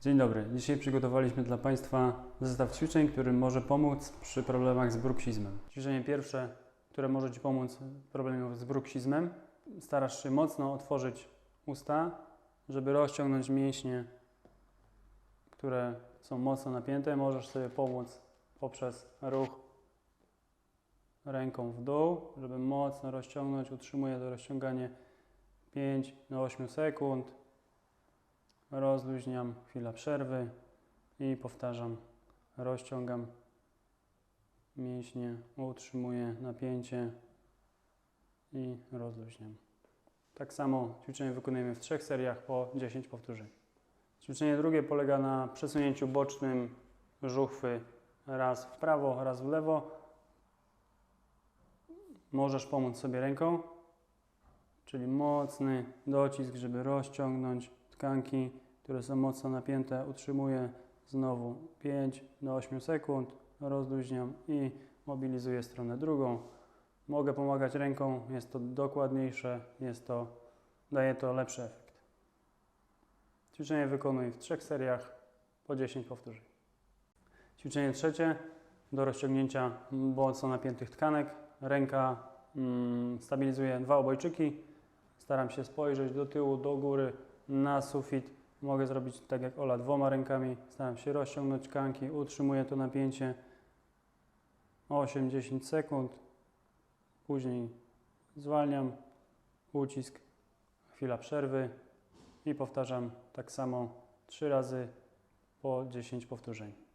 Dzień dobry. Dzisiaj przygotowaliśmy dla Państwa zestaw ćwiczeń, który może pomóc przy problemach z bruksizmem. Ćwiczenie pierwsze, które może Ci pomóc w problemach z bruksizmem. Starasz się mocno otworzyć usta, żeby rozciągnąć mięśnie, które są mocno napięte. Możesz sobie pomóc poprzez ruch ręką w dół, żeby mocno rozciągnąć. Utrzymuję to rozciąganie 5 do 8 sekund. Rozluźniam, chwila przerwy i powtarzam. Rozciągam mięśnie, utrzymuję napięcie i rozluźniam. Tak samo ćwiczenie wykonujemy w trzech seriach po 10 powtórzeń. Ćwiczenie drugie polega na przesunięciu bocznym żuchwy raz w prawo, raz w lewo. Możesz pomóc sobie ręką, czyli mocny docisk, żeby rozciągnąć tkanki, które są mocno napięte. Utrzymuję znowu 5 do 8 sekund, rozluźniam i mobilizuję stronę drugą. Mogę pomagać ręką, jest to dokładniejsze, jest to, daje to lepszy efekt. Ćwiczenie wykonuję w trzech seriach po 10 powtórzeń. Ćwiczenie trzecie do rozciągnięcia mocno napiętych tkanek. Ręka mm, stabilizuje dwa obojczyki. Staram się spojrzeć do tyłu, do góry, na sufit. Mogę zrobić tak jak Ola dwoma rękami. Staram się rozciągnąć tkanki, utrzymuję to napięcie 8-10 sekund. Później zwalniam, ucisk, chwila przerwy i powtarzam tak samo 3 razy po 10 powtórzeń.